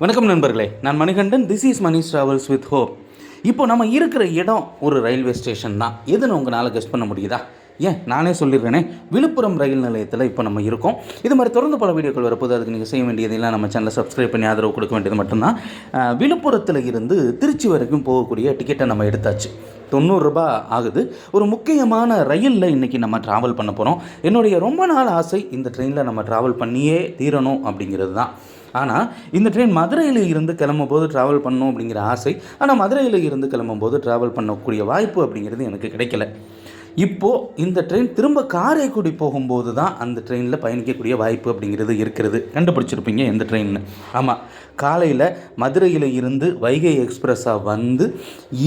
வணக்கம் நண்பர்களே நான் Manikandan. This is Mani travels with hope இப்போ நம்ம இருக்கிற இடம் ஒரு ரயில்வே ஸ்டேஷன் தான். எதுன்னு உங்களால் கெஸ்ட் பண்ண முடியுதா? ஏன் நானே சொல்லிடுறேனே. விழுப்புரம் ரயில் நிலையத்தில் இப்போ நம்ம இருக்கோம். இது மாதிரி தொடர்ந்து பல வீடியோக்கள் வரப்போது அதுக்கு நீங்கள் செய்ய வேண்டியதெல்லாம் நம்ம சேனலை சப்ஸ்கிரைப் பண்ணி ஆதரவு கொடுக்க வேண்டியது மட்டும்தான். விழுப்புரத்தில் இருந்து திருச்சி வரைக்கும் போகக்கூடிய டிக்கெட்டை நம்ம எடுத்தாச்சு. தொண்ணூறுரூபா ஆகுது. ஒரு முக்கியமான ரயிலில் இன்றைக்கி நம்ம ட்ராவல் பண்ண போகிறோம் என்னுடைய ரொம்ப நாள் ஆசை இந்த ட்ரெயினில் நம்ம ட்ராவல் பண்ணியே தீரணும் அப்படிங்கிறது தான். ஆனால் இந்த ட்ரெயின் மதுரையில் இருந்து கிளம்பும் போது ட்ராவல் பண்ணணும் அப்படிங்கிற ஆசை ஆனால் மதுரையில் இருந்து கிளம்பும் போது ட்ராவல் பண்ணக்கூடிய வாய்ப்பு அப்படிங்கிறது எனக்கு கிடைக்கல. இப்போது இந்த ட்ரெயின் திரும்ப காரைக்குடி போகும்போது தான் அந்த ட்ரெயினில் பயணிக்கக்கூடிய வாய்ப்பு அப்படிங்கிறது இருக்கிறது. கண்டுபிடிச்சிருப்பீங்க எந்த ட்ரெயின்னு ஆமாம் காலையில் மதுரையில் இருந்து வைகை எக்ஸ்பிரஸாக வந்து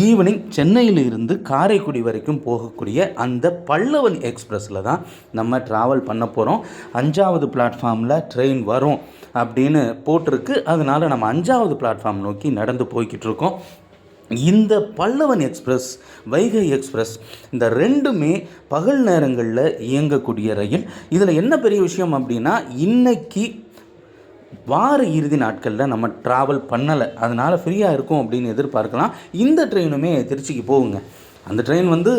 ஈவினிங் சென்னையில் இருந்து காரைக்குடி வரைக்கும் போகக்கூடிய அந்த பல்லவன் எக்ஸ்பிரஸில் தான் நம்ம ட்ராவல் பண்ண போகிறோம் அஞ்சாவது பிளாட்ஃபார்மில் ட்ரெயின் வரும் அப்படின்னு போட்டிருக்கு. அதனால் நம்ம அஞ்சாவது பிளாட்ஃபார்ம் நோக்கி நடந்து போய்கிட்டு இருக்கோம். இந்த பல்லவன் எக்ஸ்பிரஸ் வைகை எக்ஸ்பிரஸ் இந்த ரெண்டுமே பகல் நேரங்களில் இயங்கக்கூடிய ரயில். இதில் என்ன பெரிய விஷயம் அப்படின்னா இன்னைக்கு வார இறுதி நாட்களில் நம்ம ட்ராவல் பண்ணலை. அதனால் ஃப்ரீயாக இருக்கும் அப்படின்னு எதிர்பார்க்கலாம். இந்த ட்ரெயினுமே திருச்சிக்கு போகுங்க. அந்த ட்ரெயின் வந்து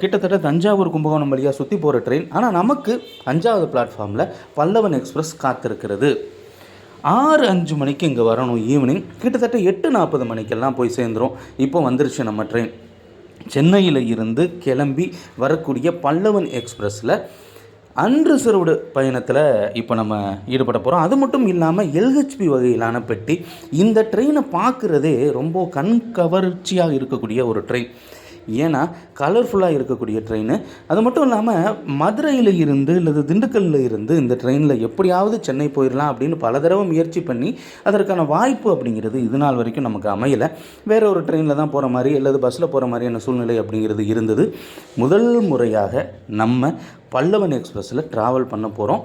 கிட்டத்தட்ட தஞ்சாவூர் கும்பகோணம் வழியாக சுற்றி போகிற ட்ரெயின் ஆனால் நமக்கு அஞ்சாவது பிளாட்ஃபார்மில் பல்லவன் எக்ஸ்பிரஸ் காத்திருக்கிறது. ஆறு அஞ்சு மணிக்கு இங்கே வரணும். ஈவினிங் கிட்டத்தட்ட எட்டு நாற்பது மணிக்கெல்லாம் போய் சேர்ந்துரும். இப்போ வந்துருச்சு நம்ம ட்ரெயின் சென்னையில் இருந்து கிளம்பி வரக்கூடிய பல்லவன் எக்ஸ்பிரஸில் அன்ரிசர்வ்டு பயணத்தில் இப்போ நம்ம ஈடுபட போகிறோம் அது மட்டும் இல்லாமல் எல்ஹெச்பி வகையிலான பெட்டி இந்த ட்ரெயினை பார்க்குறதே ரொம்ப கண் கவர்ச்சியாக இருக்கக்கூடிய ஒரு ட்ரெயின் ஏன்னா கலர்ஃபுல்லாக இருக்கக்கூடிய ட்ரெயின் அது மட்டும் இல்லாமல் மதுரையில் இருந்து அல்லது திண்டுக்கல்லில் இருந்து இந்த ட்ரெயினில் எப்படியாவது சென்னை போயிடலாம் அப்படின்னு பல தடவை முயற்சி பண்ணி அதற்கான வாய்ப்பு அப்படிங்கிறது இது நாள் வரைக்கும் நமக்கு அமையலை. வேற ஒரு ட்ரெயினில் தான் போகிற மாதிரி அல்லது பஸ்ஸில் போகிற மாதிரியான சூழ்நிலை அப்படிங்கிறது இருந்தது. முதல் முறையாக நம்ம பல்லவன் எக்ஸ்பிரஸில் ட்ராவல் பண்ண போகிறோம்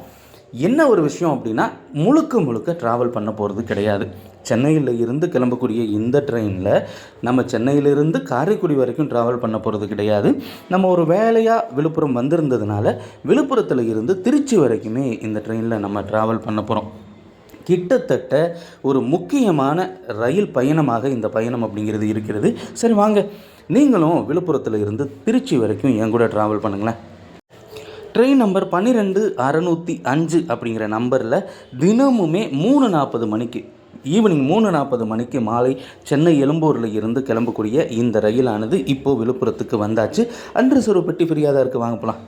என்ன ஒரு விஷயம் அப்படின்னா முழுக்க முழுக்க ட்ராவல் பண்ண போகிறது கிடையாது. சென்னையில் இருந்து கிளம்பக்கூடிய இந்த ட்ரெயினில் நம்ம சென்னையிலிருந்து காரைக்குடி வரைக்கும் ட்ராவல் பண்ண போகிறது கிடையாது. நம்ம ஒரு வேலையாக விழுப்புரம் வந்திருந்ததுனால விழுப்புரத்தில் இருந்து திருச்சி வரைக்குமே இந்த ட்ரெயினில் நம்ம ட்ராவல் பண்ண போகிறோம் கிட்டத்தட்ட ஒரு முக்கியமான ரயில் பயணமாக இந்த பயணம் அப்படிங்கிறது இருக்கிறது. சரி வாங்க. நீங்களும் விழுப்புரத்தில் இருந்து திருச்சி வரைக்கும் என் கூட ட்ராவல் பண்ணுங்களேன். ட்ரெயின் நம்பர் பன்னிரெண்டு அறநூற்றி அஞ்சு அப்படிங்கிற நம்பரில் தினமுமே மூணு நாற்பது மணிக்கு ஈவினிங் மூணு நாற்பது மணிக்கு மாலை சென்னை எழும்பூரில் இருந்து கிளம்பக்கூடிய இந்த ரயிலானது இப்போது விழுப்புரத்துக்கு வந்தாச்சு. அன்ரிசர்வ் பெட்டி ஃப்ரீயாக தான் இருக்குது வாங்க போகலாம்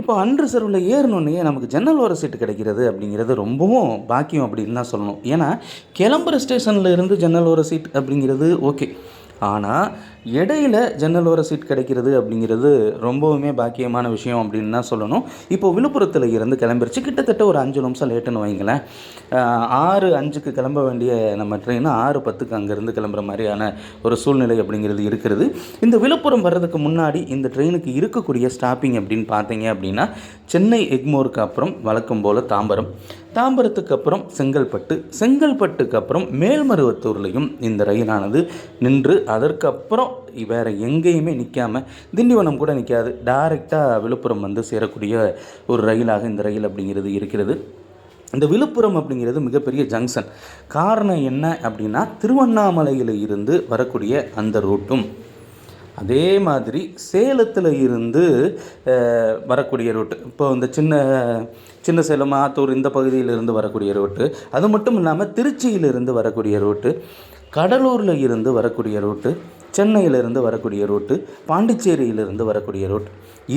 இப்போ அன்ரிசர்வில் ஏறினோடனே நமக்கு ஜன்னல் ஓர சீட்டு கிடைக்கிறது அப்படிங்கிறது ரொம்பவும் பாக்கியம் அப்படின்னு தான் சொல்லணும். ஏன்னா கிளம்புற ஸ்டேஷனில் இருந்து ஜன்னல் ஓர சீட் அப்படிங்கிறது ஓகே ஆனால் இடையில ஜன்னல் ஓர சீட் கிடைக்கிறது அப்படிங்கிறது ரொம்பவுமே பாக்கியமான விஷயம் அப்படின்னு தான் சொல்லணும். இப்போ விழுப்புரத்தில் இருந்து கிளம்பிருச்சு. கிட்டத்தட்ட ஒரு அஞ்சு நிமிஷம் லேட்டுன்னு வைங்களேன். ஆறு அஞ்சுக்கு கிளம்ப வேண்டிய நம்ம ட்ரெயின் ஆறு பத்துக்கு அங்கேருந்து கிளம்புற மாதிரியான ஒரு சூழ்நிலை அப்படிங்கிறது இருக்கிறது. இந்த விழுப்புரம் வர்றதுக்கு முன்னாடி இந்த ட்ரெயினுக்கு இருக்கக்கூடிய ஸ்டாப்பிங் அப்படின்னு பார்த்தீங்க அப்படின்னா சென்னை எக்மோருக்கு அப்புறம் வழக்கம் போல் தாம்பரம். தாம்பரத்துக்கு அப்புறம் செங்கல்பட்டு செங்கல்பட்டுக்கு அப்புறம் மேல்மருவத்தூர்லையும் இந்த ரயிலானது நின்று அதற்கப்புறம் வேறு எங்கேயுமே நிற்காம திண்டிவனம் கூட நிற்காது டைரெக்டாக விழுப்புரம் வந்து சேரக்கூடிய ஒரு ரயிலாக இந்த ரயில் அப்படிங்கிறது இருக்கிறது. இந்த விழுப்புரம் அப்படிங்கிறது மிகப்பெரிய ஜங்ஷன் காரணம் என்ன அப்படின்னா திருவண்ணாமலையில் இருந்து வரக்கூடிய அந்த ரூட்டும் அதே மாதிரி சேலத்தில் இருந்து வரக்கூடிய ரூட்டு இப்போ இந்த சின்ன சின்ன சேலம் ஆத்தூர் இந்த பகுதியிலிருந்து வரக்கூடிய ரூட்டு அது மட்டும் இல்லாமல் திருச்சியிலிருந்து வரக்கூடிய ரூட்டு கடலூரில் இருந்து வரக்கூடிய ரூட்டு சென்னையிலிருந்து வரக்கூடிய ரூட்டு பாண்டிச்சேரியிலிருந்து வரக்கூடிய ரூட்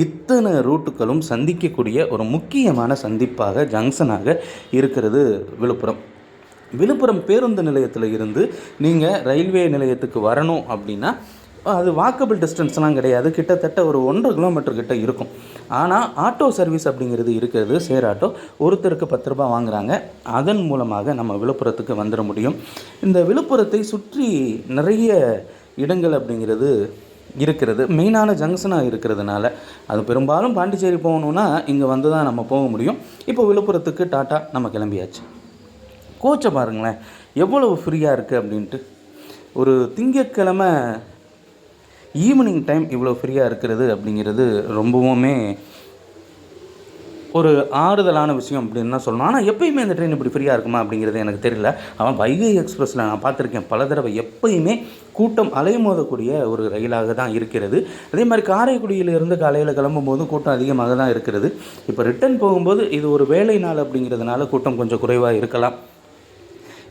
இத்தனை ரூட்டுகளும் சந்திக்கக்கூடிய ஒரு முக்கியமான சந்திப்பாக ஜங்ஷனாக இருக்கிறது விழுப்புரம். விழுப்புரம் பேருந்து நிலையத்தில் இருந்து நீங்கள் ரயில்வே நிலையத்துக்கு வரணும் அப்படின்னா அது வாக்கபிள் டிஸ்டன்ஸ்லாம் கிடையாது. கிட்டத்தட்ட ஒரு ஒன்றரை கிலோமீட்டர் கிட்ட இருக்கும். ஆனால் ஆட்டோ சர்வீஸ் அப்படிங்கிறது இருக்கிறது. சேர் ஆட்டோ ஒருத்தருக்கு பத்து ரூபாய் வாங்குகிறாங்க அதன் மூலமாக நம்ம விழுப்புரத்துக்கு வந்துட முடியும். இந்த விழுப்புரத்தை சுற்றி நிறைய இடங்கள் அப்படிங்கிறது இருக்கிறது மெயினான ஜங்ஷனாக இருக்கிறதுனால அது பெரும்பாலும் பாண்டிச்சேரி போகணுன்னா இங்கே வந்து தான் நம்ம போக முடியும். இப்போ விழுப்புரத்துக்கு டாட்டா நம்ம கிளம்பியாச்சு. கோச்சை பாருங்களேன் எவ்வளவு ஃப்ரீயாக இருக்குது அப்படின்ட்டு. ஒரு திங்கக்கிழமை ஈவினிங் டைம் இவ்வளோ ஃப்ரீயாக இருக்கிறது அப்படிங்கிறது ரொம்பவுமே ஒரு ஆறுதலான விஷயம் அப்படின்னு தான் சொல்லணும். ஆனால் எப்பயுமே இந்த ட்ரெயின் இப்படி ஃப்ரீயாக இருக்குமா அப்படிங்கிறது எனக்கு தெரியல. அவன் வைகை எக்ஸ்பிரஸில் நான் பார்த்துருக்கேன். பல தடவை எப்பயுமே கூட்டம் அலைமோதக்கூடிய ஒரு ரயிலாக தான் இருக்கிறது. அதே மாதிரி காரைக்குடியிலிருந்து காலையில் கிளம்பும் போதும் கூட்டம் அதிகமாக தான் இருக்கிறது. இப்போ ரிட்டர்ன் போகும்போது இது ஒரு வேலை நாள் அப்படிங்கிறதுனால கூட்டம் கொஞ்சம் குறைவாக இருக்கலாம்.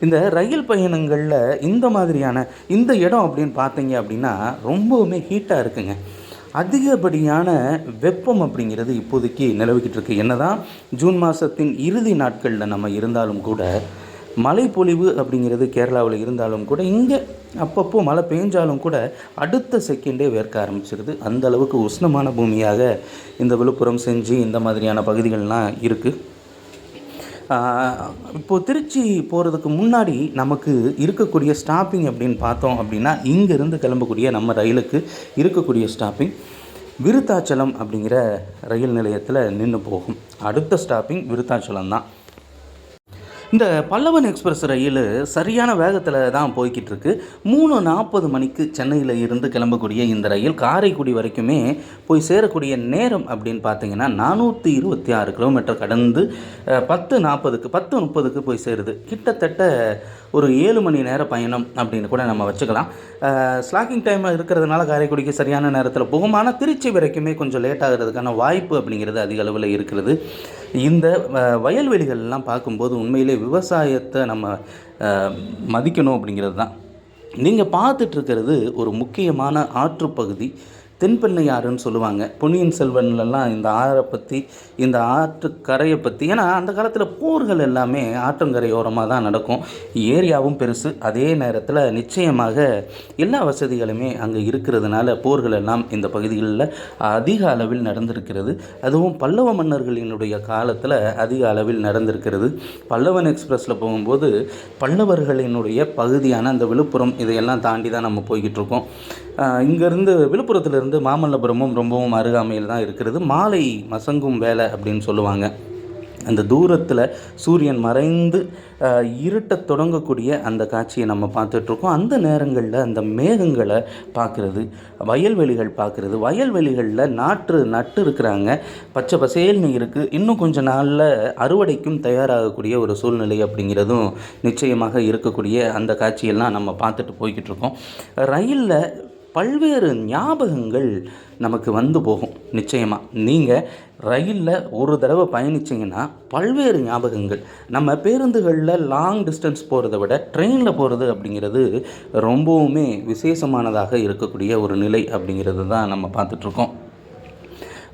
இந்த ரயில் பயணங்களில் இந்த மாதிரியான இந்த இடம் அப்படின்னு பார்த்தீங்க அப்படின்னா ரொம்பவுமே ஹீட்டாக இருக்குங்க. அதிகப்படியான வெப்பம் அப்படிங்கிறது இப்போதைக்கு நிலவிக்கிட்டு இருக்கு என்னதான் ஜூன் மாதத்தின் இறுதி நாட்களில் நம்ம இருந்தாலும் கூட மழைப்பொழிவு அப்படிங்கிறது கேரளாவில் இருந்தாலும் கூட இங்கே அப்பப்போ மழை பெஞ்சாலும் கூட அடுத்த செகண்டே வேர்க்க ஆரம்பிச்சிருது. அந்த அளவுக்கு உஷ்ணமான பூமியாக இந்த விழுப்புரம் செஞ்சு இந்த மாதிரியான பகுதிகள்லாம் இருக்குது இப்போது திருச்சி போகிறதுக்கு முன்னாடி நமக்கு இருக்கக்கூடிய ஸ்டாப்பிங் அப்படின்னு பார்த்தோம் அப்படின்னா இங்கேருந்து கிளம்பக்கூடிய நம்ம ரயிலுக்கு இருக்கக்கூடிய ஸ்டாப்பிங் விருத்தாச்சலம் அப்படிங்கிற ரயில் நிலையத்தில் நின்று போகும். அடுத்த ஸ்டாப்பிங் விருத்தாச்சலம் தான். இந்த பல்லவன் எக்ஸ்பிரஸ் ரயில் சரியான வேகத்தில் தான் போய்கிட்டு இருக்கு மூணு நாற்பது மணிக்கு சென்னையில் இருந்து கிளம்பக்கூடிய இந்த ரயில் காரைக்குடி வரைக்குமே போய் சேரக்கூடிய நேரம் அப்படின்னு பார்த்தீங்கன்னா நானூற்றி இருபத்தி ஆறு கிலோமீட்டர் கடந்து பத்து நாற்பதுக்கு பத்து முப்பதுக்கு போய் சேருது. கிட்டத்தட்ட ஒரு ஏழு மணி நேர பயணம் அப்படின்னு கூட நம்ம வச்சுக்கலாம். ஸ்லாக்கிங் டைம் இருக்கிறதுனால காரைக்குடிக்கு சரியான நேரத்தில் போகும். ஆனால் திருச்சி வரைக்குமே கொஞ்சம் லேட் ஆகிறதுக்கான வாய்ப்பு அப்படிங்கிறது அதிக அளவில் இருக்கிறது. இந்த வயல்வெளிகள்லாம் பார்க்கும்போது உண்மையிலே விவசாயத்தை நம்ம மதிக்கணும் அப்படிங்கிறது தான். நீங்கள் பார்த்துட்ருக்கிறது ஒரு முக்கியமான ஆற்றுப்பகுதி தென்பெண்ணையாறுன்னு சொல்லுவாங்க. பொன்னியின் செல்வன்லலாம் இந்த ஆறை பற்றி இந்த ஆற்று கரையை பற்றி ஏன்னா அந்த காலத்தில் போர்கள் எல்லாமே ஆற்றங்கரையோரமாக தான் நடக்கும். ஏரியாவும் பெருசு. அதே நேரத்தில் நிச்சயமாக எல்லா வசதிகளுமே அங்கே இருக்கிறதுனால போர்கள் எல்லாம் இந்த பகுதிகளில் அதிக அளவில் நடந்திருக்கிறது. அதுவும் பல்லவ மன்னர்களினுடைய காலத்தில் அதிக அளவில் நடந்திருக்கிறது. பல்லவன் எக்ஸ்பிரஸில் போகும்போது பல்லவர்களினுடைய பகுதியான அந்த விழுப்புரம் இதையெல்லாம் தாண்டி தான் நம்ம போய்கிட்டு இருக்கோம். இங்கேருந்து விழுப்புரத்துலேருந்து மாமல்லபுரமும் ரொம்பவும் அருகாமையில் தான் இருக்கிறது. மாலை மசங்கும் வேலை அப்படின்னு சொல்லுவாங்க. அந்த தூரத்தில் சூரியன் மறைந்து இருட்டத் தொடங்கக்கூடிய அந்த காட்சியை நம்ம பார்த்துட்ருக்கோம். அந்த நேரங்களில் அந்த மேகங்களை பார்க்குறது வயல்வெளிகள் பார்க்குறது. வயல்வெளிகளில் நாற்று நட்டு இருக்கிறாங்க. பச்சை பசேல்னு இருக்குது இன்னும் கொஞ்ச நாளில் அறுவடைக்கும் தயாராகக்கூடிய ஒரு சூழ்நிலை அப்படிங்கிறதும் நிச்சயமாக இருக்கக்கூடிய அந்த காட்சியெல்லாம் நம்ம பார்த்துட்டு போய்கிட்டு இருக்கோம் ரயிலில் பல்வேறு ஞாபகங்கள் நமக்கு வந்து போகும். நிச்சயமாக நீங்கள் ரயிலில் ஒரு தடவை பயணிச்சிங்கன்னா பல்வேறு ஞாபகங்கள். நம்ம பேருந்துகளில் லாங் டிஸ்டன்ஸ் போகிறத விட ட்ரெயினில் போகிறது அப்படிங்கிறது ரொம்பவுமே விசேஷமானதாக இருக்கக்கூடிய ஒரு நிலை அப்படிங்கிறது தான் நம்ம பார்த்துட்ருக்கோம்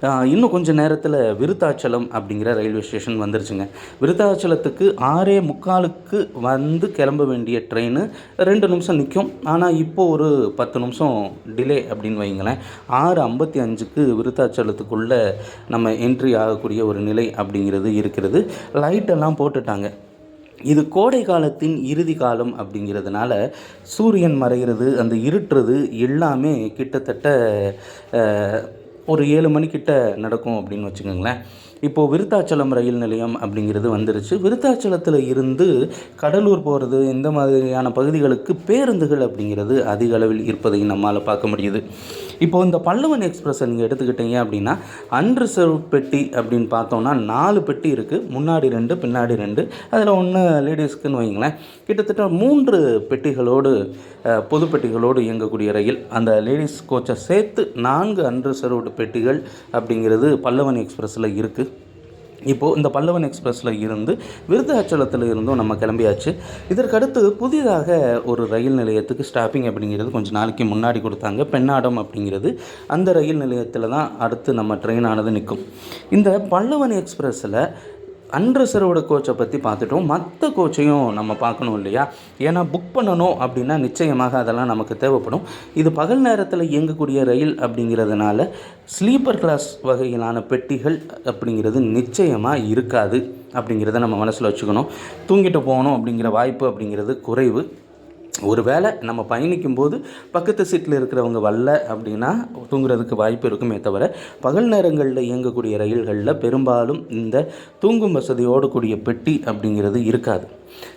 இன்னும் கொஞ்சம் நேரத்தில் விருத்தாச்சலம் அப்படிங்கிற ரயில்வே ஸ்டேஷன் வந்துருச்சுங்க. விருத்தாச்சலத்துக்கு ஆறே முக்காலுக்கு வந்து கிளம்ப வேண்டிய ட்ரெயின் ரெண்டு நிமிஷம் நிற்கும் ஆனால் இப்போ ஒரு பத்து நிமிஷம் டிலே அப்படின்னு வைங்களேன் ஆறு ஐம்பத்தி அஞ்சுக்கு விருத்தாச்சலத்துக்குள்ளே நம்ம என்ட்ரி ஆகக்கூடிய ஒரு நிலை அப்படிங்கிறது இருக்கிறது. லைட்டெல்லாம் போட்டுட்டாங்க. இது கோடை காலத்தின் இறுதி காலம் அப்படிங்கிறதுனால சூரியன் மறைகிறது அந்த இருட்டுறது எல்லாமே கிட்டத்தட்ட ஒரு ஏழு மணிக்கிட்ட நடக்கும் அப்படின்னு வச்சுக்கோங்களேன். இப்போது விருத்தாச்சலம் ரயில் நிலையம் அப்படிங்கிறது வந்துருச்சு. விருத்தாச்சலத்தில் இருந்து கடலூர் போகிறது இந்த மாதிரியான பகுதிகளுக்கு பேருந்துகள் அப்படிங்கிறது அதிக அளவில் இருப்பதை நம்மால் பார்க்க முடியுது. இப்போ இந்த பல்லவன் எக்ஸ்பிரஸை நீங்கள் எடுத்துக்கிட்டீங்க அப்படின்னா அன்ரிசர்வ் பெட்டி அப்படின்னு பார்த்தோம்னா நாலு பெட்டி இருக்குது முன்னாடி ரெண்டு பின்னாடி ரெண்டு. அதில் ஒன்று லேடிஸ்க்குன்னு வைங்களேன். கிட்டத்தட்ட மூன்று பெட்டிகளோடு பொது பெட்டிகளோடு இயங்கக்கூடிய ரயில். அந்த லேடிஸ் கோச்சை சேர்த்து நான்கு அன்ரிசர்வ்டு பெட்டிகள் அப்படிங்கிறது பல்லவன் எக்ஸ்பிரஸில் இருக்குது இப்போது இந்த பல்லவன் எக்ஸ்பிரஸில் இருந்து விருத்தாச்சலத்தில் இருந்தும் நம்ம கிளம்பியாச்சு. இதற்கடுத்து புதிதாக ஒரு ரயில் நிலையத்துக்கு ஸ்டாப்பிங் அப்படிங்கிறது கொஞ்சம் நாளைக்கு முன்னாடி கொடுத்தாங்க. பெண்ணாடம் அப்படிங்கிறது அந்த ரயில் நிலையத்தில் தான் அடுத்து நம்ம ட்ரெயினானது நிற்கும். இந்த பல்லவன் எக்ஸ்பிரஸில் அன்ரிசர்வ்டு கோச்சை பற்றி பார்த்துட்டோம். மற்ற கோச்சையும் நம்ம பார்க்கணும் இல்லையா? ஏன்னா புக் பண்ணணும் அப்படின்னா நிச்சயமாக அதெல்லாம் நமக்கு தேவைப்படும். இது பகல் நேரத்தில் இயங்கக்கூடிய ரயில் அப்படிங்கிறதுனால ஸ்லீப்பர் கிளாஸ் வகையிலான பெட்டிகள் அப்படிங்கிறது நிச்சயமாக இருக்காது அப்படிங்கிறத நம்ம மனசில் வச்சுக்கணும். தூங்கிட்டு போகணும் அப்படிங்கிற வாய்ப்பு அப்படிங்கிறது குறைவு. ஒருவேளை நம்ம பயணிக்கும்போது பக்கத்து சீட்டில் இருக்கிறவங்க வரல அப்படின்னா தூங்குறதுக்கு வாய்ப்பு இருக்குமே தவிர பகல் நேரங்களில் இயங்கக்கூடிய ரயில்களில் பெரும்பாலும் இந்த தூங்கும் வசதியோடு கூடிய பெட்டி அப்படிங்கிறது இருக்காது.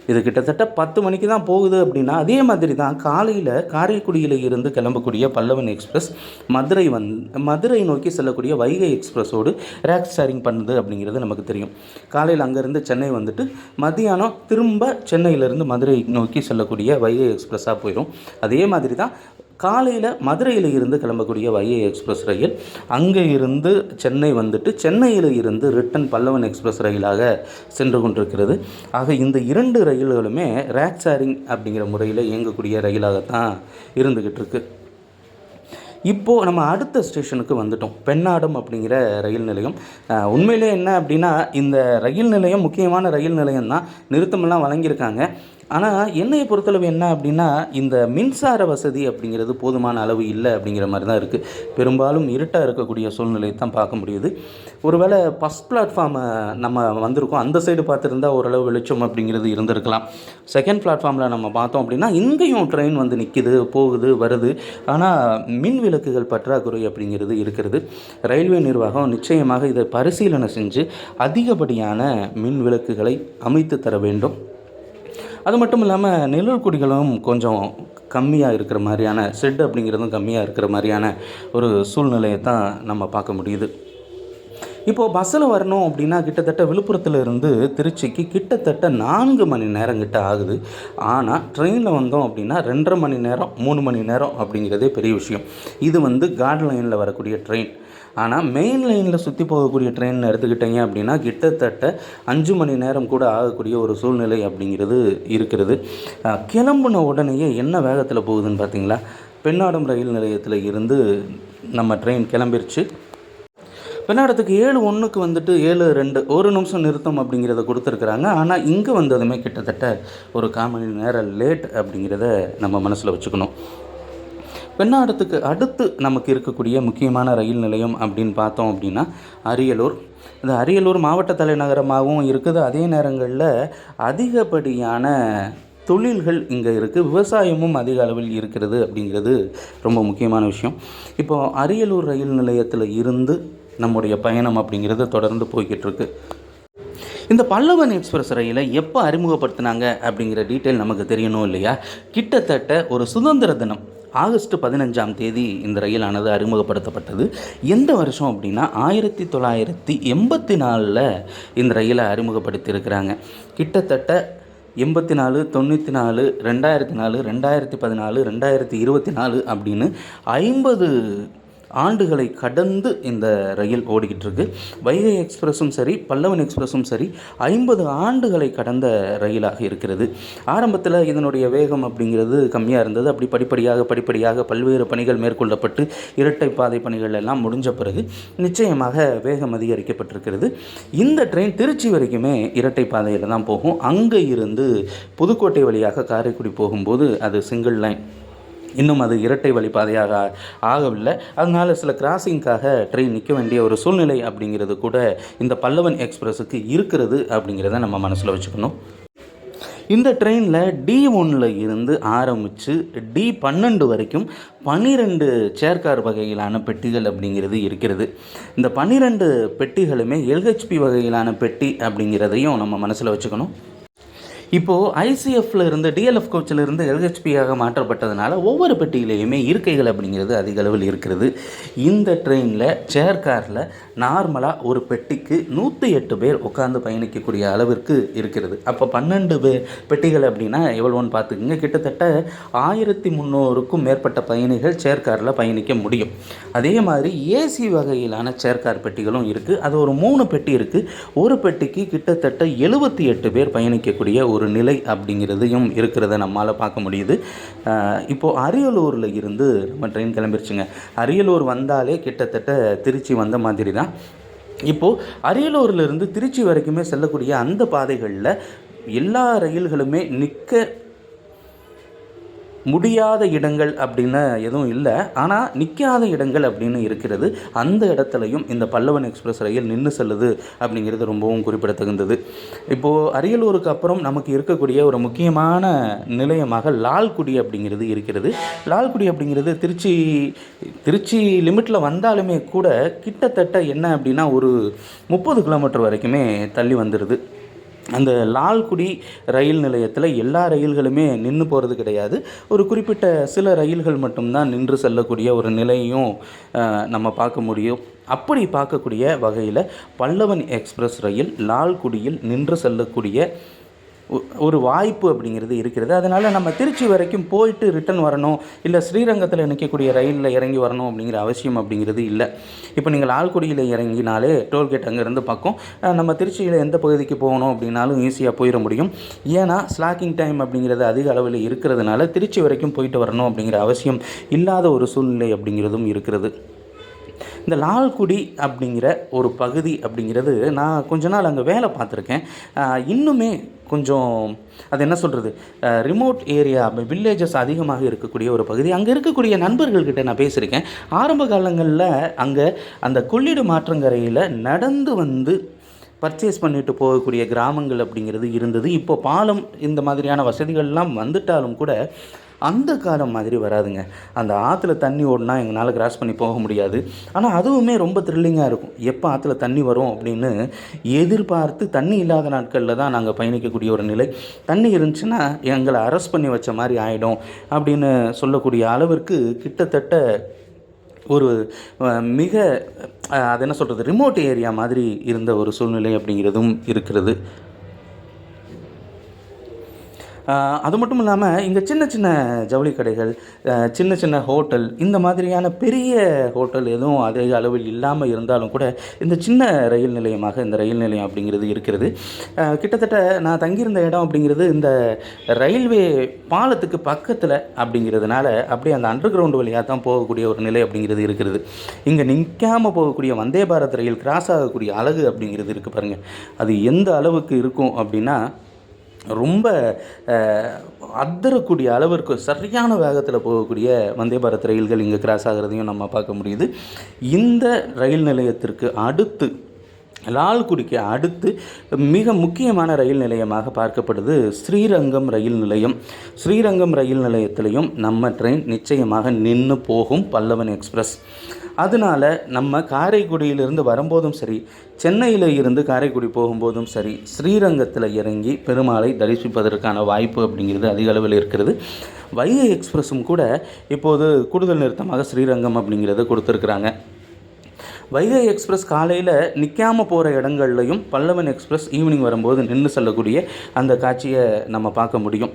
இது கிட்டத்தட்ட பத்து மணிக்கு தான் போகுது அப்படின்னா அதே மாதிரி தான் காலையில் காரைக்குடியில் இருந்து கிளம்பக்கூடிய பல்லவன் எக்ஸ்பிரஸ் மதுரை வந் மதுரை நோக்கி செல்லக்கூடிய வைகை எக்ஸ்பிரஸோடு ரேக் ஷேரிங் பண்ணுது அப்படிங்கிறது நமக்கு தெரியும். காலையில் அங்கேருந்து சென்னை வந்துட்டு மதியானம் திரும்ப சென்னையிலேருந்து மதுரை நோக்கி செல்லக்கூடிய வைகை எக்ஸ்பிரஸாக போயிடும் அதே மாதிரி தான் காலையில் மதுரையில் இருந்து கிளம்பக்கூடிய வைகை எக்ஸ்பிரஸ் ரயில் அங்கே இருந்து சென்னை வந்துட்டு சென்னையில் இருந்து ரிட்டன் பல்லவன் எக்ஸ்பிரஸ் ரயிலாக சென்று கொண்டிருக்கிறது. ஆக இந்த இரண்டு ரயில்களுமே ரேக் ஷேரிங் அப்படிங்கிற முறையில் இயங்கக்கூடிய ரயிலாகத்தான் இருந்துக்கிட்டு இருக்கு. இப்போது நம்ம அடுத்த ஸ்டேஷனுக்கு வந்துட்டோம். பெண்ணாடம் அப்படிங்கிற ரயில் நிலையம். உண்மையிலே என்ன அப்படின்னா இந்த ரயில் நிலையம் முக்கியமான ரயில் நிலையம் தான் நிறுத்தமெல்லாம் வழங்கியிருக்காங்க. ஆனால் என்னையை பொறுத்தளவு என்ன அப்படின்னா இந்த மின்சார வசதி அப்படிங்கிறது போதுமான அளவு இல்லை அப்படிங்கிற மாதிரி தான் இருக்குது பெரும்பாலும் இருட்டாக இருக்கக்கூடிய சூழ்நிலையை தான் பார்க்க முடியுது. ஒருவேளை ஃபஸ்ட் பிளாட்ஃபார்மை நம்ம வந்திருக்கோம். அந்த சைடு பார்த்துருந்தா ஓரளவு வெளிச்சம் அப்படிங்கிறது இருந்திருக்கலாம். செகண்ட் பிளாட்ஃபார்மில் நம்ம பார்த்தோம் அப்படின்னா இங்கேயும் ட்ரெயின் வந்து நிற்கிது போகுது வருது. ஆனால் மின் விளக்குகள் பற்றாக்குறை அப்படிங்கிறது இருக்கிறது. ரயில்வே நிர்வாகம் நிச்சயமாக இதை பரிசீலனை செஞ்சு அதிகப்படியான மின் விளக்குகளை அமைத்து தர வேண்டும். அது மட்டும் இல்லாமல் நிழல் குடிகளும் கொஞ்சம் கம்மியாக இருக்கிற மாதிரியான செட் அப்படிங்கிறதும் கம்மியாக இருக்கிற மாதிரியான ஒரு சூழ்நிலையை தான் நம்ம பார்க்க முடியுது. இப்போது பஸ்ஸில் வரணும் அப்படின்னா கிட்டத்தட்ட விழுப்புரத்தில் இருந்து திருச்சிக்கு கிட்டத்தட்ட நான்கு மணி நேரம் கிட்ட ஆகுது. ஆனால் ட்ரெயினில் வந்தோம் அப்படின்னா ரெண்டரை மணி நேரம் மூணு மணி நேரம் அப்படிங்கிறதே பெரிய விஷயம். இது வந்து கார்டு லைனில் வரக்கூடிய ட்ரெயின் ஆனால் மெயின் லைனில் சுற்றி போகக்கூடிய ட்ரெயின் எடுத்துக்கிட்டீங்க அப்படின்னா கிட்டத்தட்ட அஞ்சு மணி நேரம் கூட ஆகக்கூடிய ஒரு சூழ்நிலை அப்படிங்கிறது இருக்கிறது. கிளம்புன உடனேயே என்ன வேகத்தில் போகுதுன்னு பார்த்தீங்களா பெண்ணாடம் ரயில் நிலையத்தில் இருந்து நம்ம ட்ரெயின் கிளம்பிருச்சு. பெண்ணாடத்துக்கு ஏழு ஒன்றுக்கு வந்துட்டு ஏழு ரெண்டு ஒரு நிமிஷம் நிறுத்தம் அப்படிங்கிறத கொடுத்துருக்குறாங்க. ஆனால் இங்கே வந்ததுமே கிட்டத்தட்ட ஒரு கால் மணி நேரம் லேட் அப்படிங்கிறத நம்ம மனசில் வச்சுக்கணும். வெண்ணாடத்துக்கு அடுத்து நமக்கு இருக்கக்கூடிய முக்கியமான ரயில் நிலையம் அப்படின்னு பார்த்தோம் அப்படின்னா அரியலூர். இந்த அரியலூர் மாவட்ட தலைநகரமாகவும் இருக்குது. அதே நேரங்களில் அதிகப்படியான தொழில்கள் இங்கே இருக்குது விவசாயமும் அதிக அளவில் இருக்கிறது அப்படிங்கிறது ரொம்ப முக்கியமான விஷயம். இப்போ அரியலூர் ரயில் நிலையத்தில் இருந்து நம்முடைய பயணம் அப்படிங்கிறது தொடர்ந்து போய்கிட்டு இருக்கு இந்த பல்லவன் எக்ஸ்பிரஸ் ரயிலை எப்போ அறிமுகப்படுத்தினாங்க அப்படிங்கிற டீட்டெயில் நமக்கு தெரியணும் இல்லையா? கிட்டத்தட்ட ஒரு சுதந்திர தினம் ஆகஸ்ட் பதினஞ்சாம் தேதி இந்த ரயிலானது அறிமுகப்படுத்தப்பட்டது. எந்த வருஷம் அப்படின்னா ஆயிரத்தி தொள்ளாயிரத்தி எண்பத்தி நாலில் இந்த ரயிலை அறிமுகப்படுத்தியிருக்கிறாங்க. கிட்டத்தட்ட எண்பத்தி நாலு தொண்ணூற்றி நாலு ரெண்டாயிரத்தி நாலு ரெண்டாயிரத்தி பதினாலு ரெண்டாயிரத்தி இருபத்தி நாலு அப்படின்னு ஐம்பது ஆண்டுகளை கடந்து இந்த ரயில் ஓடிக்கிட்டு இருக்கு வைகை எக்ஸ்பிரஸும் சரி பல்லவன் எக்ஸ்பிரஸும் சரி ஐம்பது ஆண்டுகளை கடந்த ரயிலாக இருக்கிறது. ஆரம்பத்தில் இதனுடைய வேகம் அப்படிங்கிறது கம்மியாக இருந்தது. அப்படி படிப்படியாக படிப்படியாக பல்வேறு பணிகள் மேற்கொள்ளப்பட்டு இரட்டை பாதை பணிகள் எல்லாம் முடிஞ்ச பிறகு நிச்சயமாக வேகம் அதிகரிக்கப்பட்டிருக்கிறது. இந்த ட்ரெயின் திருச்சி வரைக்குமே இரட்டை பாதையில் தான் போகும். அங்கே இருந்து புதுக்கோட்டை வழியாக காரைக்குடி போகும்போது அது சிங்கிள் லைன் இன்னும் அது இரட்டை வழிப்பாதையாக ஆகவில்லை. அதனால் சில கிராசிங்காக ட்ரெயின் நிற்க வேண்டிய ஒரு சூழ்நிலை அப்படிங்கிறது கூட இந்த பல்லவன் எக்ஸ்பிரஸுக்கு இருக்கிறது அப்படிங்கிறத நம்ம மனசில் வச்சுக்கணும். இந்த ட்ரெயினில் டி ஒன்னில் இருந்து ஆரம்பித்து டி பன்னெண்டு வரைக்கும் பன்னிரெண்டு சேர்க்கார் வகையிலான பெட்டிகள் அப்படிங்கிறது இருக்கிறது. இந்த பன்னிரெண்டு பெட்டிகளுமே எல்ஹெச்பி வகையிலான பெட்டி அப்படிங்கிறதையும் நம்ம மனசில் வச்சுக்கணும். இப்போது ஐசிஎஃப்ல இருந்து டிஎல்எஃப் கோச்சில் இருந்து எல்ஹெச்பியாக மாற்றப்பட்டதுனால ஒவ்வொரு பெட்டியிலையுமே இருக்கைகள் அப்படிங்கிறது அதிக அளவில் இருக்கிறது. இந்த ட்ரெயினில் சேர் காரில் நார்மலாக ஒரு பெட்டிக்கு நூற்றி எட்டு பேர் உட்காந்து பயணிக்கக்கூடிய அளவிற்கு இருக்கிறது. அப்போ பன்னெண்டு பேர் பெட்டிகள் அப்படின்னா எவ்வளோன்னு பார்த்துக்குங்க. கிட்டத்தட்ட ஆயிரத்தி முந்நூறுக்கும் மேற்பட்ட பயணிகள் சேர் காரில் பயணிக்க முடியும். அதே மாதிரி ஏசி வகையிலான சேர் கார் பெட்டிகளும் இருக்குது அது ஒரு மூணு பெட்டி இருக்குது ஒரு பெட்டிக்கு கிட்டத்தட்ட எழுபத்தி எட்டு பேர் பயணிக்கக்கூடிய ஒரு ஒரு நிலை அப்படிங்கிறதையும் இருக்கிறத நம்மளால் பார்க்க முடியுது. இப்போது இப்போ அரியலூரில் இருந்து நம்ம ட்ரெயின் கிளம்பிருச்சுங்க. அரியலூர் வந்தாலே கிட்டத்தட்ட திருச்சி வந்த மாதிரி தான் இப்போது அரியலூர்லேருந்து திருச்சி வரைக்குமே செல்லக்கூடிய அந்த பாதைகளில் எல்லா ரயில்களுமே நிற்க முடியாத இடங்கள் அப்படின்னு எதுவும் இல்லை. ஆனால் நிற்காத இடங்கள் அப்படின்னு இருக்கிறது அந்த இடத்துலையும் இந்த பல்லவன் எக்ஸ்பிரஸ் ரயில் நின்று செல்லுது அப்படிங்கிறது ரொம்பவும் குறிப்பிடத்தகுந்தது. இப்போது அரியலூருக்கு அப்புறம் நமக்கு இருக்கக்கூடிய ஒரு முக்கியமான நிலையமாக லால்குடி அப்படிங்கிறது இருக்கிறது. லால்குடி அப்படிங்கிறது திருச்சி திருச்சி லிமிட்டில் வந்தாலுமே கூட கிட்டத்தட்ட என்ன அப்படின்னா ஒரு முப்பது கிலோமீட்டர் வரைக்குமே தள்ளி வந்துடுது அந்த லால்குடி ரயில் நிலையத்தில் எல்லா ரயில்களுமே நின்று போகிறது கிடையாது. ஒரு குறிப்பிட்ட சில ரயில்கள் மட்டும்தான் நின்று செல்லக்கூடிய ஒரு நிலையும் நம்ம பார்க்க முடியும். அப்படி பார்க்கக்கூடிய வகையில் பல்லவன் எக்ஸ்பிரஸ் ரயில் லால்குடியில் நின்று செல்லக்கூடிய ஒரு வாய்ப்பு அப்படிங்கிறது இருக்கிறது. அதனால் நம்ம திருச்சி வரைக்கும் போயிட்டு ரிட்டன் வரணும். இல்லை ஸ்ரீரங்கத்தில் நிற்கக்கூடிய ரயிலில் இறங்கி வரணும் அப்படிங்கிற அவசியம் அப்படிங்கிறது இல்லை. இப்போ நீங்கள் ஆல்குடியில் இறங்கினாலே டோல்கேட் அங்கேருந்து பக்கம் நம்ம திருச்சியில் எந்த பகுதிக்கு போகணும் அப்படின்னாலும் ஈஸியாக போயிட முடியும். ஏன்னா ஸ்லாக்கிங் டைம் அப்படிங்கிறது அதிக அளவில் இருக்கிறதுனால திருச்சி வரைக்கும் போயிட்டு வரணும் அப்படிங்கிற அவசியம் இல்லாத ஒரு சூழ்நிலை அப்படிங்கிறதும் இருக்கிறது. இந்த லால்குடி அப்படிங்கிற ஒரு பகுதி அப்படிங்கிறது நான் கொஞ்ச நாள் அங்கே வேலை பார்த்துருக்கேன். இன்னுமே கொஞ்சம் அது என்ன சொல்கிறது ரிமோட் ஏரியா வில்லேஜஸ் அதிகமாக இருக்கக்கூடிய ஒரு பகுதி. அங்கே இருக்கக்கூடிய நண்பர்கள்கிட்ட நான் பேசியிருக்கேன். ஆரம்ப காலங்களில் அங்கே அந்த கொள்ளிடு மாற்றங்கரையில் நடந்து வந்து பர்ச்சேஸ் பண்ணிட்டு போகக்கூடிய கிராமங்கள் அப்படிங்கிறது இருந்தது. இப்போ பாலம் இந்த மாதிரியான வசதிகள்லாம் வந்துட்டாலும் கூட அந்த காலம் மாதிரி வராதுங்க. அந்த ஆற்றுல தண்ணி ஓடினா எங்களால் கிராஸ் பண்ணி போக முடியாது. ஆனால் அதுவுமே ரொம்ப த்ரில்லிங்காக இருக்கும். எப்போ ஆற்றுல தண்ணி வரும் அப்படின்னு எதிர்பார்த்து தண்ணி இல்லாத நாட்களில் தான் நாங்கள் பயணிக்கக்கூடிய ஒரு நிலை. தண்ணி இருந்துச்சுன்னா எங்களை அரெஸ்ட் பண்ணி வச்ச மாதிரி ஆகிடும் அப்படின்னு சொல்லக்கூடிய அளவிற்கு கிட்டத்தட்ட ஒரு மிக அது என்ன சொல்கிறது ரிமோட் ஏரியா மாதிரி இருந்த ஒரு சூழ்நிலை அப்படிங்கிறதும் இருக்கிறது. அது மட்டும் இல்லாமல் இங்கே சின்ன சின்ன ஜவுளி கடைகள் சின்ன சின்ன ஹோட்டல் இந்த மாதிரியான பெரிய ஹோட்டல் எதுவும் அதிக அளவில் இல்லாமல் இருந்தாலும் கூட இந்த சின்ன ரயில் நிலையமாக இந்த ரயில் நிலையம் அப்படிங்கிறது இருக்கிறது. கிட்டத்தட்ட நான் தங்கியிருந்த இடம் அப்படிங்கிறது இந்த ரயில்வே பாலத்துக்கு பக்கத்தில் அப்படிங்கிறதுனால அப்படியே அந்த அண்டர் கிரவுண்ட் வழியாக தான் போகக்கூடிய ஒரு நிலை அப்படிங்கிறது இருக்கிறது. இங்கே நிற்காமல் போகக்கூடிய வந்தே பாரத் ரயில் கிராஸ் ஆகக்கூடிய அழகு அப்படிங்கிறது இருக்குது பாருங்கள் அது எந்த அளவுக்கு இருக்கும் அப்படின்னா ரொம்ப அதிரக்கூடிய அத்தரக்கூடிய அளவிற்கு சரியான வேகத்தில் போகக்கூடிய வந்தே பாரத் ரயில்கள் இங்கே கிராஸ் ஆகிறதையும் நம்ம பார்க்க முடியுது. இந்த ரயில் நிலையத்திற்கு அடுத்து லால்குடிக்கு அடுத்து மிக முக்கியமான ரயில் நிலையமாக பார்க்கப்படுது ஸ்ரீரங்கம் ரயில் நிலையம். ஸ்ரீரங்கம் ரயில் நிலையத்திலையும் நம்ம ட்ரெயின் நிச்சயமாக நின்று போகும் பல்லவன் எக்ஸ்பிரஸ் அதனால நம்ம காரைக்குடியிலிருந்து வரும்போதும் சரி சென்னையில் இருந்து காரைக்குடி போகும்போதும் சரி ஸ்ரீரங்கத்தில் இறங்கி பெருமாளை தரிசிப்பதற்கான வாய்ப்பு அப்படிங்கிறது அதிக அளவில் இருக்கிறது. வைகை எக்ஸ்பிரஸும் கூட இப்போது கூடுதல் நிறுத்தமாக ஸ்ரீரங்கம் அப்படிங்கிறத கொடுத்துருக்குறாங்க. வைகை எக்ஸ்பிரஸ் காலையில் நிற்காம போகிற இடங்கள்லையும் பல்லவன் எக்ஸ்பிரஸ் ஈவினிங் வரும்போது நின்று செல்லக்கூடிய அந்த காட்சியை நம்ம பார்க்க முடியும்.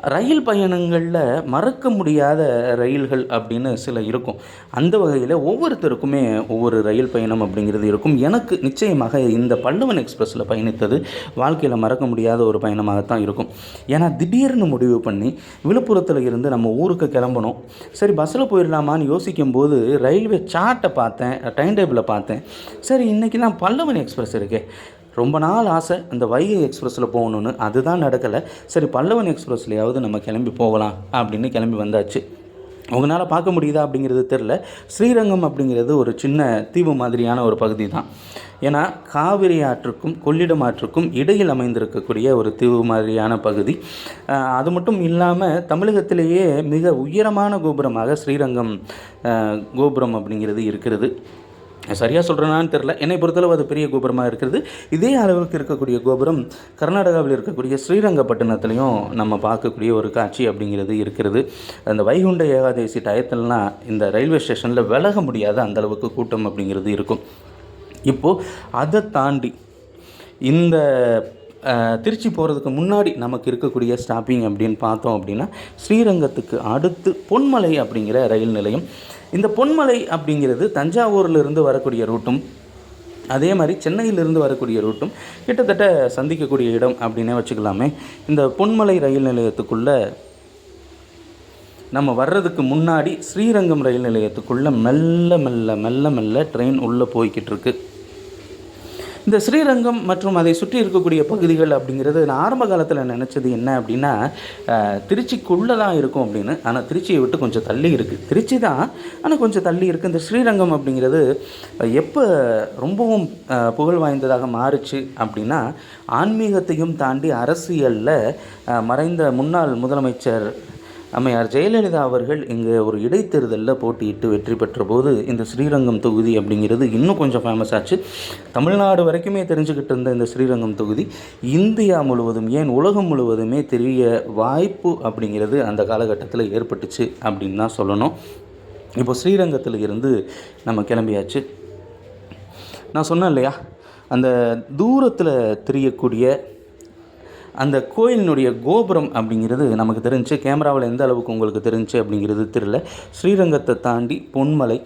ரயில் பயணங்களில் மறக்க முடியாத ரயில்கள் அப்படின்னு சில இருக்கும். அந்த வகையில் ஒவ்வொருத்தருக்குமே ஒவ்வொரு ரயில் பயணம் அப்படிங்கிறது இருக்கும். எனக்கு நிச்சயமாக இந்த பல்லவன் எக்ஸ்பிரஸில் பயணித்தது வாழ்க்கையில் மறக்க முடியாத ஒரு பயணமாகத்தான் இருக்கும். ஏன்னா திடீர்னு முடிவு பண்ணி விழுப்புரத்தில் இருந்து நம்ம ஊருக்கு கிளம்பணும். சரி பஸ்ஸில் போயிடலாமான்னு யோசிக்கும் போது ரயில்வே சார்ட்டை பார்த்தேன் டைம் டேபிளை பார்த்தேன். சரி இன்றைக்கி தான் பல்லவன் எக்ஸ்பிரஸ் இருக்கே. ரொம்ப நாள் ஆசை அந்த வைகை எக்ஸ்பிரஸில் போகணுன்னு அதுதான் நடக்கலை. சரி பல்லவன் எக்ஸ்பிரஸ்லையாவது நம்ம கிளம்பி போகலாம் அப்படின்னு கிளம்பி வந்தாச்சு. உங்களால் பார்க்க முடியுதா அப்படிங்கிறது தெரில ஸ்ரீரங்கம் அப்படிங்கிறது ஒரு சின்ன தீவு மாதிரியான ஒரு பகுதி தான் ஏன்னா காவிரி ஆற்றுக்கும் கொள்ளிடம் ஆற்றுக்கும் இடையில் அமைந்திருக்கக்கூடிய ஒரு தீவு மாதிரியான பகுதி. அது மட்டும் இல்லாமல் தமிழகத்திலேயே மிக உயரமான கோபுரமாக ஸ்ரீரங்கம் கோபுரம் அப்படிங்கிறது இருக்கிறது. சரியாக சொல்கிறேனான்னு தெரில என்னை பொறுத்தளவு அது பெரிய கோபுரமாக இருக்கிறது. இதே அளவுக்கு இருக்கக்கூடிய கோபுரம் கர்நாடகாவில் இருக்கக்கூடிய ஸ்ரீரங்கப்பட்டினத்துலேயும் நம்ம பார்க்கக்கூடிய ஒரு காட்சி அப்படிங்கிறது இருக்கிறது. அந்த வைகுண்ட ஏகாதேசி டயத்திலலாம் இந்த ரயில்வே ஸ்டேஷனில் விலக முடியாத அந்த அளவுக்கு கூட்டம் அப்படிங்கிறது இருக்கும். இப்போது அதை தாண்டி இந்த திருச்சி போகிறதுக்கு முன்னாடி நமக்கு இருக்கக்கூடிய ஸ்டாப்பிங் அப்படின்னு பார்த்தோம் அப்படின்னா ஸ்ரீரங்கத்துக்கு அடுத்து பொன்மலை அப்படிங்கிற ரயில் நிலையம். இந்த பொன்மலை அப்படிங்கிறது தஞ்சாவூர்லேருந்து வரக்கூடிய ரூட்டும் அதே மாதிரி சென்னையிலிருந்து வரக்கூடிய ரூட்டும் கிட்டத்தட்ட சந்திக்கக்கூடிய இடம் அப்படின்னே வச்சுக்கலாமே. இந்த பொன்மலை ரயில் நிலையத்துக்குள்ளே நம்ம வர்றதுக்கு முன்னாடி ஸ்ரீரங்கம் ரயில் நிலையத்துக்குள்ளே மெல்ல மெல்ல மெல்ல மெல்ல ட்ரெயின் உள்ளே போய்கிட்டு இருக்குது இந்த ஸ்ரீரங்கம் மற்றும் அதை சுற்றி இருக்கக்கூடிய பகுதிகள் அப்படிங்கிறது நான் ஆரம்ப காலத்தில் நினச்சது என்ன அப்படின்னா திருச்சிக்குள்ளே தான் இருக்கும் அப்படின்னு. ஆனால் திருச்சியை விட்டு கொஞ்சம் தள்ளி இருக்குது திருச்சி தான் ஆனால் கொஞ்சம் தள்ளி இருக்குது இந்த ஸ்ரீரங்கம் அப்படிங்கிறது எப்போ ரொம்பவும் புகழ் வாய்ந்ததாக மாறுச்சு அப்படின்னா ஆன்மீகத்தையும் தாண்டி அரசியலில் மறைந்த முன்னாள் முதலமைச்சர் அம்மையார் ஜெயலலிதா அவர்கள் இங்கே ஒரு இடைத்தேர்தலில் போட்டியிட்டு வெற்றி பெற்ற போது இந்த ஸ்ரீரங்கம் தொகுதி அப்படிங்கிறது இன்னும் கொஞ்சம் ஃபேமஸ் ஆச்சு. தமிழ்நாடு வரைக்குமே தெரிஞ்சுக்கிட்டு இருந்த இந்த ஸ்ரீரங்கம் தொகுதி இந்தியா முழுவதும் ஏன் உலகம் முழுவதுமே தெரிய வாய்ப்பு அப்படிங்கிறது அந்த காலகட்டத்தில் ஏற்பட்டுச்சு அப்படின்னு தான் சொல்லணும். இப்போ ஸ்ரீரங்கத்தில் இருந்து நம்ம கிளம்பியாச்சு. நான் சொன்னேன் இல்லையா? அந்த தூரத்தில் தெரியக்கூடிய அந்த கோயிலினுடைய கோபுரம் அப்படிங்கிறது நமக்கு தெரிஞ்சு கேமராவில் எந்த அளவுக்கு உங்களுக்கு தெரிஞ்சு அப்படிங்கிறது தெரியல. ஸ்ரீரங்கத்தை தாண்டி பொன்மலை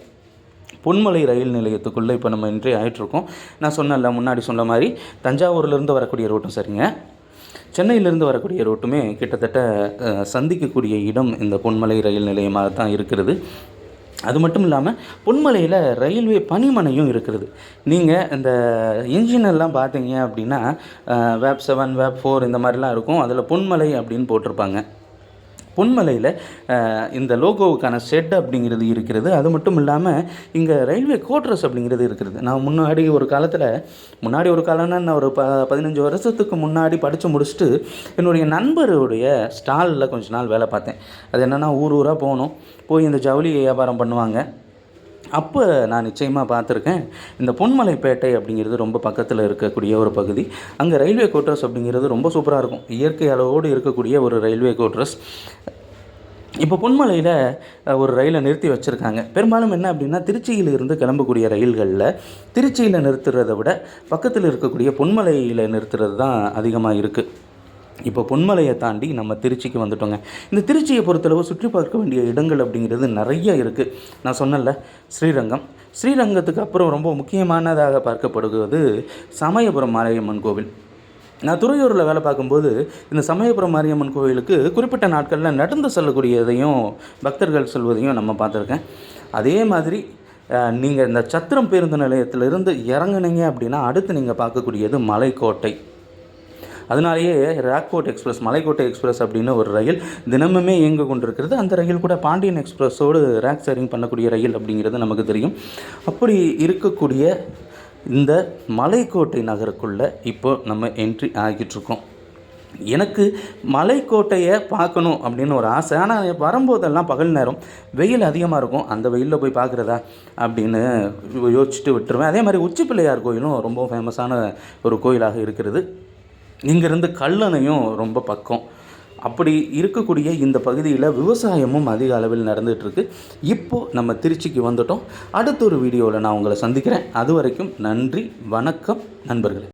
பொன்மலை ரயில் நிலையத்துக்குள்ளே இப்போ நம்ம என்ட்ரி ஆகிட்ருக்கோம் நான் சொன்னேன்ல முன்னாடி சொன்ன மாதிரி தஞ்சாவூர்லேருந்து வரக்கூடிய ரோட்டும் சரிங்க. சென்னையிலேருந்து வரக்கூடிய ரோட்டுமே கிட்டத்தட்ட சந்திக்கக்கூடிய இடம் இந்த பொன்மலை ரயில் நிலையமாக தான் இருக்கிறது. அது மட்டும் இல்லாமல் பொன்மலையில் ரயில்வே பணிமனையும் இருக்கிறது. நீங்கள் இந்த இன்ஜினெல்லாம் பார்த்தீங்க அப்படின்னா வேப் செவன் வேப் ஃபோர் இந்த மாதிரிலாம் இருக்கும். அதில் பொன்மலை அப்படின்னு போட்டிருப்பாங்க. பொன்மலையில் இந்த லோகோவுக்கான ஷெட் அப்படிங்கிறது இருக்கிறது. அது மட்டும் இல்லாமல் இங்கே ரயில்வே கோட்ரஸ் அப்படிங்கிறது இருக்கிறது. நான் முன்னாடி ஒரு காலத்தில் முன்னாடி ஒரு காலம்னா நான் ஒரு ப பதினஞ்சு வருஷத்துக்கு முன்னாடி படித்து முடிச்சுட்டு என்னுடைய நண்பருடைய ஸ்டாலில் கொஞ்ச நாள் வேலை பார்த்தேன். அது என்னென்னா ஊர் ஊராக போகணும். போய் இந்த ஜவுளி வியாபாரம் பண்ணுவாங்க. அப்போ நான் நிச்சயமாக பார்த்துருக்கேன். இந்த பொன்மலைப்பேட்டை அப்படிங்கிறது ரொம்ப பக்கத்தில் இருக்கக்கூடிய ஒரு பகுதி. அங்கே ரயில்வே கோட்ரஸ் அப்படிங்கிறது ரொம்ப சூப்பராக இருக்கும். இயற்கை அளவோடு இருக்கக்கூடிய ஒரு ரயில்வே கோட்ரஸ் இப்போ பொன்மலையில் ஒரு ரயிலை நிறுத்தி வச்சுருக்காங்க. பெரும்பாலும் என்ன அப்படின்னா திருச்சியில் இருந்து கிளம்பக்கூடிய ரயில்களில் திருச்சியில் நிறுத்துறதை விட பக்கத்தில் இருக்கக்கூடிய பொன்மலையில் நிறுத்துறது தான் அதிகமாக இருக்குது இப்போ பொன்மலையை தாண்டி நம்ம திருச்சிக்கு வந்துட்டோங்க. இந்த திருச்சியை பொறுத்தளவு சுற்றி பார்க்க வேண்டிய இடங்கள் அப்படிங்கிறது நிறைய இருக்குது நான் சொன்னேன்ல ஸ்ரீரங்கம். ஸ்ரீரங்கத்துக்கு அப்புறம் ரொம்ப முக்கியமானதாக பார்க்கப்படுவது சமயபுரம் மாரியம்மன் கோவில். நான் துறையூரில் வேலை பார்க்கும்போது இந்த சமயபுரம் மாரியம்மன் கோவிலுக்கு குறிப்பிட்ட நாட்களில் நடந்து செல்லக்கூடியதையும் பக்தர்கள் செல்வதையும் நம்ம பார்த்துருக்கேன். அதே மாதிரி நீங்கள் இந்த சத்திரம் பேருந்து நிலையத்திலிருந்து இறங்குனீங்க அப்படின்னா அடுத்து நீங்கள் பார்க்கக்கூடியது மலைக்கோட்டை. அதனாலேயே ராக்போர்ட் எக்ஸ்பிரஸ் மலைக்கோட்டை எக்ஸ்பிரஸ் அப்படின்னு ஒரு ரயில் தினமுமே இயங்க கொண்டிருக்கிறது. அந்த ரயில் கூட பாண்டியன் எக்ஸ்பிரஸோடு ரேக் ஷேரிங் பண்ணக்கூடிய ரயில் அப்படிங்கிறது நமக்கு தெரியும். அப்படி இருக்கக்கூடிய இந்த மலைக்கோட்டை நகருக்குள்ளே இப்போ நம்ம என்ட்ரி ஆகிட்டுருக்கோம் எனக்கு மலைக்கோட்டையை பார்க்கணும் அப்படின்னு ஒரு ஆசை. ஆனால் வரும்போதெல்லாம் பகல் நேரம் வெயில் அதிகமாக இருக்கும். அந்த வெயிலில் போய் பார்க்குறதா அப்படின்னு யோசிச்சுட்டு விட்டுருவேன். அதே மாதிரி உச்சி பிள்ளையார் கோயிலும் ரொம்ப ஃபேமஸான ஒரு கோயிலாக இருக்கிறது. இங்கேருந்து கல்லணையும் ரொம்ப பக்கம். அப்படி இருக்கக்கூடிய இந்த பகுதியில் விவசாயமும் அதிக அளவில் நடந்துகிட்ருக்கு இப்போது நம்ம திருச்சிக்கு வந்துட்டோம். அடுத்த ஒரு வீடியோவில் நான் உங்களை சந்திக்கிறேன். அது வரைக்கும் நன்றி வணக்கம் நண்பர்களே.